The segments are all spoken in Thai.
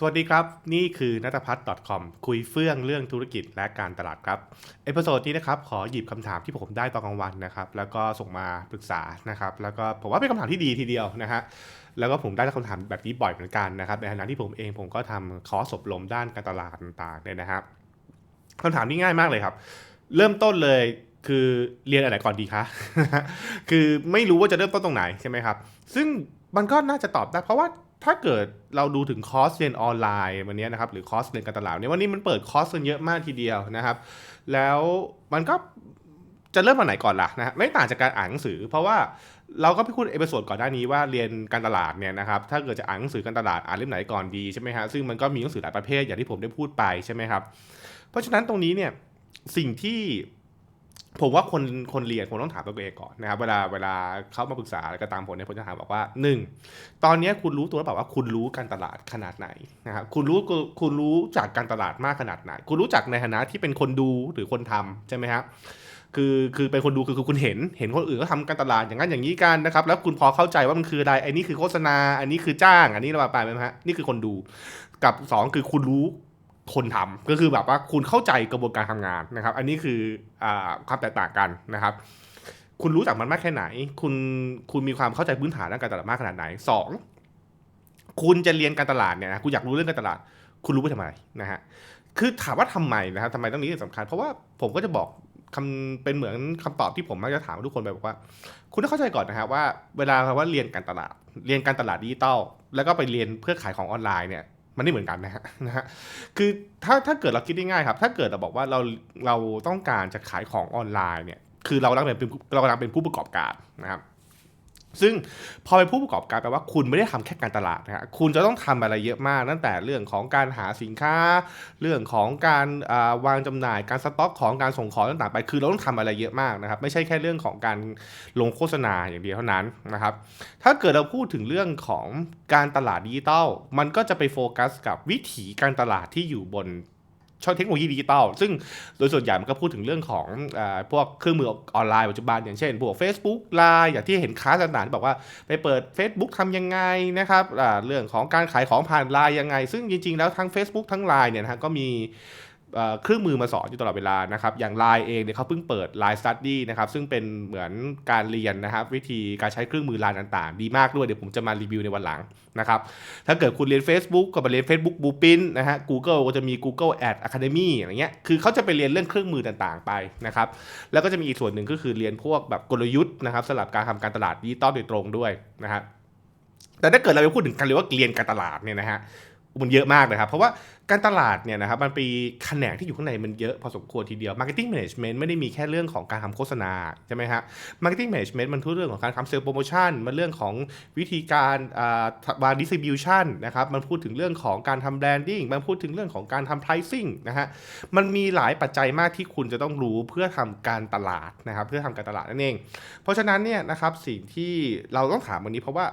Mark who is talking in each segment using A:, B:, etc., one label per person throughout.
A: สวัสดีครับ นี่คือนัทพัฒน์ .com คุยเฟื่องเรื่องธุรกิจและการตลาดครับเอพิโซดนี้นะครับขอหยิบคำถามที่ผมได้ตอนกลางวันนะครับแล้วก็ส่งมาปรึกษานะครับแล้วก็ผมว่าเป็นคำถามที่ดีทีเดียวนะฮะแล้วก็ผมได้คำถามแบบนี้บ่อยเหมือนกันนะครับในฐานะที่ผมเองผมก็ทำคอร์สอบรมด้านการตลาดต่างๆเนี่ยนะครับคำถามนี้ง่ายมากเลยครับ เริ่มต้นเลยคือเรียนอะไรก่อนดีคะคือไม่รู้ว่าจะเริ่มต้นตรงไหนใช่ไหมครับ ซึ่งมันก็น่าจะตอบได้เพราะว่า ถ้าเกิดเราดูถึงคอร์สเรียนออนไลน์วันนี้นะครับหรือคอร์สเรียนการตลาดเนี่ยวันนี้มันเปิดคอร์สกันเยอะมากทีเดียวนะครับ แล้วมันก็จะเริ่มมาไหนก่อนล่ะนะไม่ต่างจากการอ่านหนังสือ เพราะว่าเราก็ไปพูดเอพิโซดก่อนหน้านี้ว่าเรียนการตลาดเนี่ยนะครับถ้าเกิดจะอ่านหนังสือการตลาดอ่านเล่มไหนก่อนดีใช่ไหมฮะซึ่งมันก็มีหนังสือหลายประเภทอย่างที่ผมได้พูดไปใช่ไหมครับเพราะฉะนั้นตรงนี้เนี่ยสิ่งที่ ผมว่าคนคนเรียนผมต้องถามตัวเองก่อนนะครับเวลาเวลาเขามาปรึกษาอะไรก็ตามผมเนี่ยผมจะถามบอกว่าหนึ่งตอนนี้คุณรู้ตัวหรือเปล่าว่าคุณรู้การตลาดขนาดไหนนะครับคุณรู้คุณรู้จากการตลาดมากขนาดไหน คุณรู้จักในฐานะที่เป็นคนดูหรือคนทำใช่ไหมครับคือคือเป็นคนดูคือคือคุณเห็นเห็นคนอื่นก็ทำการตลาดอย่างนั้นอย่างนี้กันนะครับแล้วคุณพอเข้าใจว่ามันคืออะไรไอ้นี่คือโฆษณา อันนี้คือจ้าง อันนี้เราไปไหมฮะนี่คือคนดู กับสองคือคุณรู้ คนทำก็คือแบบว่าคุณเข้าใจกระบวนการทำงานนะครับ อันนี้คืออความแตกต่างกันนะครับ คุณรู้จักมันมากแค่ไหน คุณคุณมีความเข้าใจพื้นฐานด้านการตลาดมากขนาดไหนสองคุณจะเรียนการตลาดเนี่ยนะคุณอยากรู้เรื่องการตลาด คุณรู้ไปทำไมนะฮะคือถามว่าทำไมนะครับทำไมต้องนี้สำคัญ เพราะว่าผมก็จะบอกคำเป็นเหมือนคำตอบที่ผมมักจะถามทุกคนไปบอกว่า คุณต้องเข้าใจก่อนนะครับว่าเวลาว่าเรียนการตลาด เรียนการตลาดดิจิตอลแล้วก็ไปเรียนเพื่อขายของออนไลน์เนี่ย มันไม่เหมือนกันนะฮะนะฮะคือถ้าถ้าเกิดเราคิดได้ง่ายครับ ถ้าเกิดเราบอกว่าเราเราต้องการจะขายของออนไลน์เนี่ยคือเรากำลังเป็นเรากำลังเป็นผู้ประกอบการนะครับ ซึ่งพอเป็นผู้ประกอบการแปลว่าคุณไม่ได้ทำแค่การตลาดนะฮะคุณจะต้องทำอะไรเยอะมากตั้งแต่เรื่องของการหาสินค้า เรื่องของการวางจำหน่ายการสต็อกของการส่งของต่างๆ ไปคือเราต้องทำอะไรเยอะมากนะครับไม่ใช่แค่เรื่องของการลงโฆษณาอย่างเดียวเท่านั้นนะครับถ้าเกิดเราพูดถึงเรื่องของการตลาดดิจิตอลมันก็จะไปโฟกัสกับวิถีการตลาดที่อยู่บน ช่องเทคโนโลยีดิจิตอลซึ่งโดยส่วนใหญ่มันก็พูดถึงเรื่องของอพวกเครื่องมือออนไลน์ปัจจุบัน อย่างเช่นพวก Facebook ไลน์อย่างที่เห็นค้าต่างๆที่บอกว่าไปเปิด Facebook ทำยังไงนะครับเรื่องของการขายของผ่านไลน์ยังไง ซึ่งจริงๆแล้วทั้ง Facebook ทั้งไลน์เนี่ยนะก็มี เครื่องมือมาสอนอยู่ตลอดเวลานะครับ อย่าง Line เองเนี่ยเขาเพิ่งเปิด Line Study นะครับซึ่งเป็นเหมือนการเรียนนะครับ วิธีการใช้เครื่องมือ Line ต่างๆ ดีมากด้วย เดี๋ยวผมจะมารีวิวในวันหลังนะครับถ้าเกิดคุณเรียน Facebook ก็ไปเรียน Facebook b l u e p r i n t นะฮะ Google ก็จะมี Google Ad Academy อะไรเงี้ยคือเขาจะไปเรียนเรื่องเครื่องมือต่างๆ ไปนะครับแล้วก็จะมีอีกส่วนหนึ่งก็คือเรียนพวกแบบกลยุทธ์นะครับสำหรับการทำการตลาดดิจิตอลโดยตรงด้วยนะครับแต่ถ้าเกิดเราไปพูดถึงการเรียกว่าเรียนการตลาดเนี่ยนะฮะ มันเยอะมากนะครับ เพราะว่าการตลาดเนี่ยนะครับมันปีแขนงที่อยู่ข้างในมันเยอะพอสมควรทีเดียว Marketing Management ไม่ได้มีแค่เรื่องของการทำโฆษณาใช่ไหมฮะ Marketing Management มันทุกเรื่องของการทำเซลล์โปรโมชั่นมันเรื่องของวิธีการวาง distribution นะครับมันพูดถึงเรื่องของการทำ branding มันพูดถึงเรื่องของการทำ pricing นะฮะมันมีหลายปัจจัยมากที่คุณจะต้องรู้เพื่อทำการตลาดนะครับเพื่อทำการตลาดนั่นเอง เพราะฉะนั้นเนี่ยนะครับสิ่งที่เราต้องถามวันนี้เพราะว่า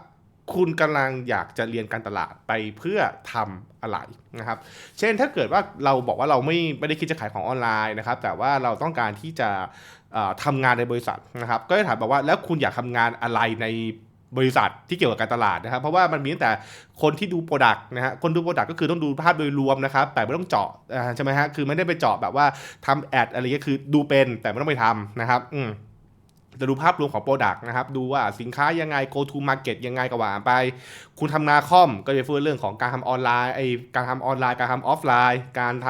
A: คุณกำลังอยากจะเรียนการตลาดไปเพื่อทำอะไรนะครับ เช่นถ้าเกิดว่าเราบอกว่าเราไม่ไม่ได้คิดจะขายของออนไลน์นะครับ แต่ว่าเราต้องการที่จะทำงานในบริษัทนะครับ ก็จะถามบอกว่าแล้วคุณอยากทำงานอะไรในบริษัทที่เกี่ยวกับการตลาดนะครับ เพราะว่ามันมีตั้งแต่คนที่ดูโปรดักต์นะฮะคนดูโปรดักต์ก็คือต้องดูภาพโดยรวมนะครับ แต่ไม่ต้องเจาะใช่ไหมฮะคือไม่ได้ไปเจาะแบบว่าทำแอดอะไรเงี้ยคือดูเป็นแต่ไม่ต้องไปทำนะครับ อืม จะดูภาพรวมของโปรดักต์นะครับ ดูว่าสินค้ายังไง go to market ยังไงก็ว่าไป คุณทำงานคอมก็จะพูดเรื่องของการทำออนไลน์ไอการทำออนไลน์การทำออฟไลน์ การท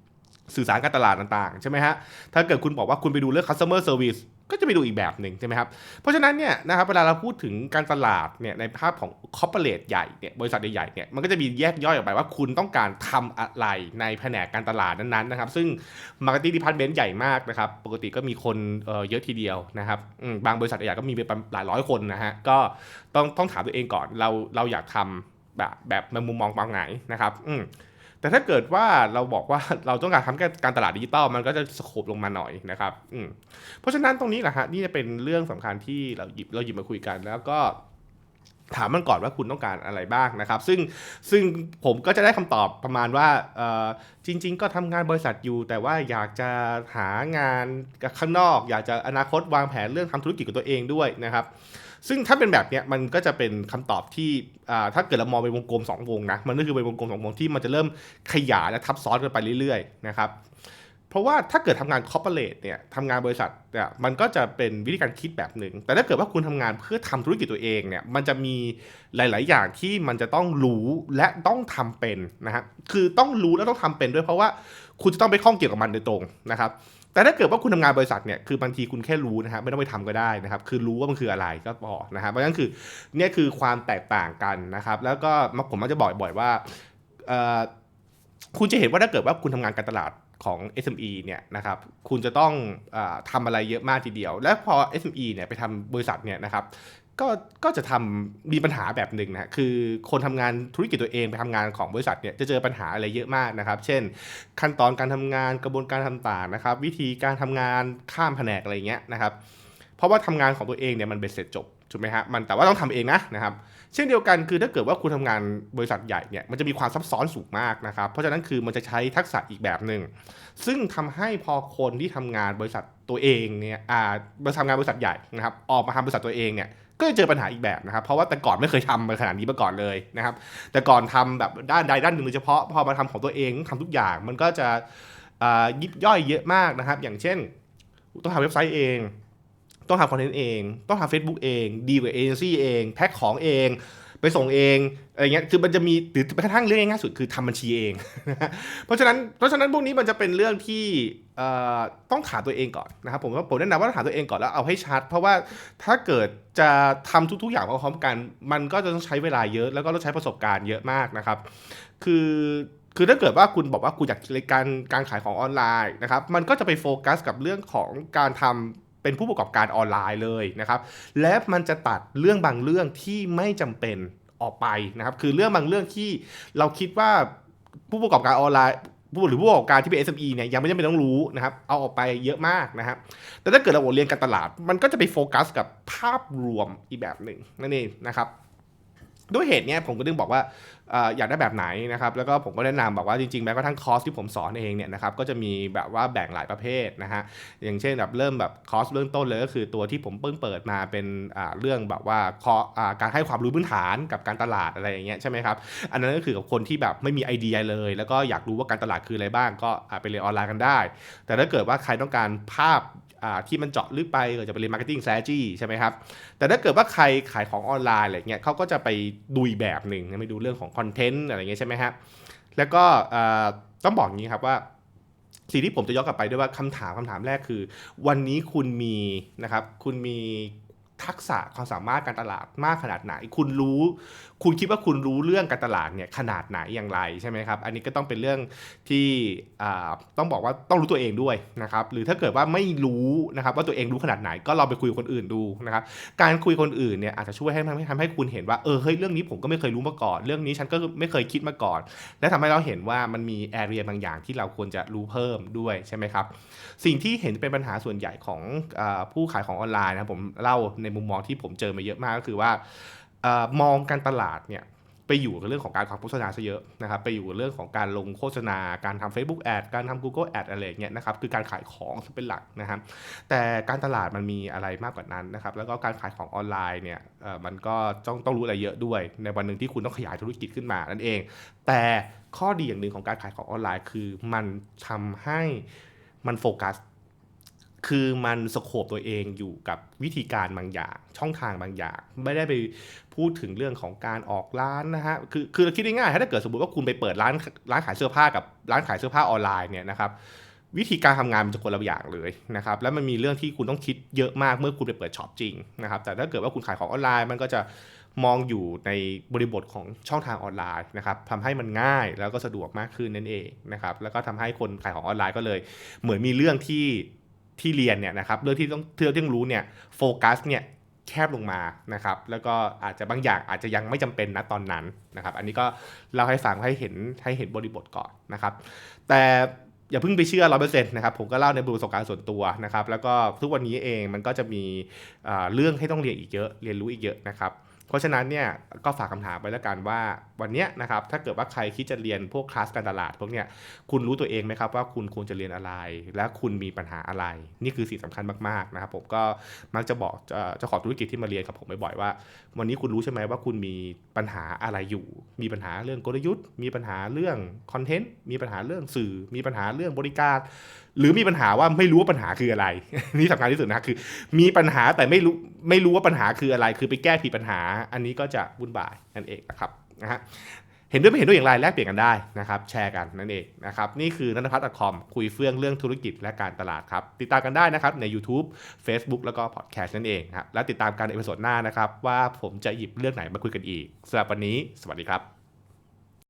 A: ำสื่อสารการตลาดต่างๆ ใช่ไหมฮะ ถ้าเกิดคุณบอกว่าคุณไปดูเรื่อง customer service ก็จะไปดูอีกแบบหนึ่งใช่ไหมครับ เพราะฉะนั้นเนี่ยนะครับเวลาเราพูดถึงการตลาดเนี่ยในภาพของคอร์เปอเรทใหญ่เนี่ยบริษัทใหญ่ๆเนี่ยมันก็จะมีแยกย่อยออกไปว่าคุณต้องการทำอะไรในแผนกการตลาดนั้นๆนะครับ ซึ่ง Marketing Department ใหญ่มากนะครับ ปกติก็มีคนเเยอะทีเดียวนะครับบางบริษัทใหญ่ก็มีเป็นหลายร้อยคนนะฮะก็ต้องต้องถามตัวเองก่อนเราเราอยากทำแบบแบบมุมมองบางไหนนะครับอื แต่ถ้าเกิดว่าเราบอกว่าเราต้องการทำแค่การตลาดดิจิตอลมันก็จะสโคบลงมาหน่อยนะครับอืเพราะฉะนั้นตรงนี้แหละฮะนี่จะเป็นเรื่องสำคัญที่เราหยิบเราหยิบมาคุยกัน แล้วก็ ถามมันก่อนว่าคุณต้องการอะไรบ้างนะครับ ซึ่งซึ่งผมก็จะได้คำตอบประมาณว่าจริง ๆ ก็ทำงานบริษัทอยู่ แต่ว่าอยากจะหางานข้างนอก อยากจะอนาคตวางแผนเรื่องทำธุรกิจของตัวเองด้วยนะครับซึ่งถ้าเป็นแบบเนี้ยมันก็จะเป็นคำตอบที่ถ้าเกิดเรามองไปวงกลมสองวงนะมันก็คือเป็นวงกลมสองวงที่มันจะเริ่มขยายและทับซ้อนกันไปเรื่อยๆนะครับ เพราะว่าถ้าเกิดทำงานคอร์เปอเรทเนี่ยทำงานบริษัทเนี่ยมันก็จะเป็นวิธีการคิดแบบหนึ่งแต่ถ้าเกิดว่าคุณทำงานเพื่อทำธุรกิจตัวเองเนี่ยมันจะมีหลาย ๆ อย่างที่มันจะต้องรู้และต้องทำเป็นนะฮะคือต้องรู้และต้องทำเป็นด้วยเพราะว่าคุณจะต้องไปข้องเกี่ยวกับมันโดยตรงนะครับแต่ถ้าเกิดว่าคุณทำงานบริษัทเนี่ยคือบางทีคุณแค่รู้นะฮะไม่ต้องไปทำก็ได้นะครับ คือรู้ว่ามันคืออะไรก็พอนะครับเพราะฉะนั้นคือเนี่ยคือความแตกต่างกันนะครับ แล้วก็ผมมักจะบอกบ่อยๆว่าคุณจะเห็นว่าถ้าเกิดว่าคุณทำงานการตลาด ของ SME เนี่ยนะครับคุณจะต้องอทำอะไรเยอะมากทีเดียว และพอ SME เนี่ยไปทำบริษัทเนี่ยนะครับก็ก็จะทำมีปัญหาแบบหนึ่งนะคือคนทำงานธุรกิจตัวเองไปทำงานของบริษัทเนี่ยจะเจอปัญหาอะไรเยอะมากนะครับ เช่น ขั้นตอนการทำงานกระบวนการทำต่างนะครับ วิธีการทำงานข้ามแผนกอะไรเงี้ยนะครับ เพราะว่าทำงานของตัวเองเนี่ยมันเป็นเสร็จจบถูกไหมฮะมันแต่ว่าต้องทำเองนะนะครับเช่นเดียวกันคือถ้าเกิดว่าคุณทำงานบริษัทใหญ่เนี่ยมันจะมีความซับซ้อนสูงมากนะครับเพราะฉะนั้นคือมันจะใช้ทักษะอีกแบบหนึ่งซึ่งทำให้พอคนที่ทำงานบริษัทตัวเองเนี่ยอ่าบริษัทำงานบริษัทใหญ่นะครับออกมาทำบริษัทตัวเองเนี่ยก็จะเจอปัญหาอีกแบบนะครับ เพราะว่าแต่ก่อนไม่เคยทำมาขนาดนี้มาก่อนเลยนะครับ แต่ก่อนทำแบบด้านใดด้านหนึ่งโดยเฉพาะพอมาทำของตัวเองทำทุกอย่างมันก็จะอ่ายิบย่อยเยอะมากนะครับ อย่างเช่น ต้องทำเว็บไซต์เอง ต้องทำคอนเทนต์เอง ต้องทำ Facebook เอง ดีลกับเอเจนซี่เอง แพ็คของเอง ไปส่งเองอะไรเงี้ย คือมันจะมีหรือแม้กระทั่งเรื่องง่ายสุดคือทำบัญชีเอง เพราะฉะนั้น เพราะฉะนั้นพวกนี้มันจะเป็นเรื่องที่ต้องถามตัวเองก่อนนะครับ ผมว่าผมแนะนำว่าถามตัวเองก่อนแล้วเอาให้ชัด เพราะว่าถ้าเกิดจะทำทุก ๆ อย่างพร้อมๆกัน มันก็จะต้องใช้เวลาเยอะ แล้วก็ต้องใช้ประสบการณ์เยอะมากนะครับ คือคือถ้าเกิดว่าคุณบอกว่าคุณอยากการการขายของออนไลน์นะครับ มันก็จะไปโฟกัสกับเรื่องของการทำ เป็นผู้ประกอบการออนไลน์เลยนะครับ และมันจะตัดเรื่องบางเรื่องที่ไม่จำเป็นออกไปนะครับ คือเรื่องบางเรื่องที่เราคิดว่าผู้ประกอบการออนไลน์ผู้หรือผู้ประกอบการที่เป็น SME เนี่ยยังไม่จำเป็นต้องรู้นะครับ เอาออกไปเยอะมากนะครับ แต่ถ้าเกิดเราเรียนการตลาด มันก็จะไปโฟกัสกับภาพรวมอีกแบบหนึ่งนั่นเองนะครับ ด้วยเหตุเนี้ยผมก็ถึงบอกว่าอยากได้แบบไหนนะครับแล้วก็ผมก็แนะนำบอกว่าจริงๆแม้กระทั่งคอร์สที่ผมสอนเองเนี่ยนะครับก็จะมีแบบว่าแบ่งหลายประเภทนะฮะอย่างเช่นแบบเริ่มแบบคอร์สเริ่มต้นเลยก็คือตัวที่ผมเพิ่งเปิดมาเป็นเรื่องแบบว่าการให้ความรู้พื้นฐานกับการตลาดอะไรอย่างเงี้ยใช่ไหมครับอันนั้นก็คือกับคนที่แบบไม่มีไอเดียเลย แล้วก็อยากรู้ว่าการตลาดคืออะไรบ้างก็ไปเรียนออนไลน์กันได้ แต่ถ้าเกิดว่าใครต้องการภาพ ที่มันเจาะลึกไปก็จะไปเรียน marketing strategy ใช่ไหมครับ แต่ถ้าเกิดว่าใครขายของออนไลน์อะไรเงี้ยเขาก็จะไปดูแบบหนึ่งไปดูเรื่องของคอนเทนต์อะไรเงี้ยใช่ไหมฮะแล้วก็ต้องบอกอย่างนี้ครับว่าสิ่งที่ผมจะย้อนกลับไปด้วยว่าคำถามคำถามแรกคือ วันนี้คุณมีนะครับคุณมีทักษะความสามารถการตลาดมากขนาดไหน คุณรู้ คุณคิดว่าคุณรู้เรื่องการตลาดเนี่ยขนาดไหนอย่างไรใช่ไหมครับ อันนี้ก็ต้องเป็นเรื่องที่ต้องบอกว่าต้องรู้ตัวเองด้วยนะครับ หรือถ้าเกิดว่าไม่รู้นะครับว่าตัวเองรู้ขนาดไหนก็ลองไปคุยกับคนอื่นดูนะครับ การคุยคนอื่นเนี่ยอาจจะช่วยให้ทำให้ทำให้คุณเห็นว่าเออเฮ้ยเรื่องนี้ผมก็ไม่เคยรู้มาก่อน เรื่องนี้ฉันก็ไม่เคยคิดมาก่อน และทำให้เราเห็นว่ามันมีแอเรียบางอย่างที่เราควรจะรู้เพิ่มด้วยใช่ไหมครับ สิ่งที่เห็นเป็นปัญหาส่วนใหญ่ของอผู้ขายของออนไลน์นะผมเล่าในมุมมองที่ผมเจอมาเยอะมากก็คือว่า มองการตลาดเนี่ยไปอยู่กับเรื่องของการทำโฆษณาซะเยอะนะครับไปอยู่กับเรื่องของการลงโฆษณา การทำ Facebook Ad การทำ Google Ad อะไรอย่างเงี้ยนะครับคือการขายของเป็นหลักนะครับแต่การตลาดมันมีอะไรมากกว่านั้นนะครับแล้วก็การขายของออนไลน์เนี่ยมันก็ต้องต้องรู้อะไรเยอะด้วย ในวันหนึ่งที่คุณต้องขยายธุรกิจขึ้นมานั่นเอง แต่ข้อดีอย่างหนึ่งของการขายของออนไลน์ คือมันทำให้มันโฟกัส คือมันสโคบตัวเองอยู่กับวิธีการบางอย่าง ช่องทางบางอย่าง ไม่ได้ไปพูดถึงเรื่องของการออกร้านนะฮะคือคือเราคิดง่ายๆถ้าเกิดสมมติว่าคุณไปเปิดร้านร้านขายเสื้อผ้ากับร้านขายเสื้อผ้าออนไลน์เนี่ยนะครับวิธีการทำงานมันจะคนละอย่างเลยนะครับ แล้วมันมีเรื่องที่คุณต้องคิดเยอะมากเมื่อคุณไปเปิดช็อปจริงนะครับ แต่ถ้าเกิดว่าคุณขายของออนไลน์มันก็จะมองอยู่ในบริบทของช่องทางออนไลน์นะครับทำให้มันง่ายแล้วก็สะดวกมากขึ้นนั่นเองนะครับ แล้วก็ทำให้คนขายของออนไลน์ก็เลย เหมือนมีเรื่องที่ ที่เรียนเนี่ยนะครับเรื่องที่ต้องเรื่องที่ต้องรู้เนี่ยโฟกัสเนี่ยแคบลงมานะครับ แล้วก็อาจจะบางอย่างอาจจะยังไม่จำเป็นนะตอนนั้นนะครับ อันนี้ก็เล่าให้ฟังให้เห็นให้เห็นบริบทก่อนนะครับ แต่อย่าเพิ่งไปเชื่อร้อยเปอร์เซ็นต์นะครับ ผมก็เล่าในประสบการณ์ส่วนตัวนะครับ แล้วก็ทุกวันนี้เองมันก็จะมีเรื่องให้ต้องเรียนอีกเยอะ เรียนรู้อีกเยอะนะครับ เพราะฉะนั้นเนี่ยก็ฝากคำถามไปแล้วกันว่าวันนี้นะครับถ้าเกิดว่าใครคิดจะเรียนพวกคลาสการตลาดพวกเนี้ยคุณรู้ตัวเองไหมครับว่าคุณควรจะเรียนอะไร และคุณมีปัญหาอะไร นี่คือสิ่งสำคัญมากๆนะครับผมก็มักจะบอกเจ้าของธุรกิจที่มาเรียนกับผมบ่อยๆว่า วันนี้คุณรู้ใช่ไหมว่าคุณมีปัญหาอะไรอยู่ มีปัญหาเรื่องกลยุทธ์ มีปัญหาเรื่องคอนเทนต์มีปัญหาเรื่องสื่อ มีปัญหาเรื่องบริการ หรือมีปัญหาว่าไม่รู้ว่าปัญหาคืออะไร นี่สำคัญที่สุดนะคือ มีปัญหาแต่ไม่รู้ไม่รู้ว่าปัญหาคืออะไร คือไปแก้ผิดปัญหา อันนี้ก็จะวุ่นวายนั่นเองนะครับนะฮะเห็นด้วยไม่เห็นด้วยอย่างไรแลกเปลี่ยนกันได้นะครับ แชร์กันนั่นเองนะครับ นี่คือนันทพัฒน์ .com คุยเฟื่องเรื่องธุรกิจและการตลาดครับ ติดตามกันได้นะครับใน YouTube Facebook แล้วก็พอดแคสต์นั่นเองครับและติดตามการในเอพิโซดหน้านะครับ ว่าผมจะหยิบเรื่องไหนมาคุยกันอีกสำหรับวันนี้ สวัสดีครับ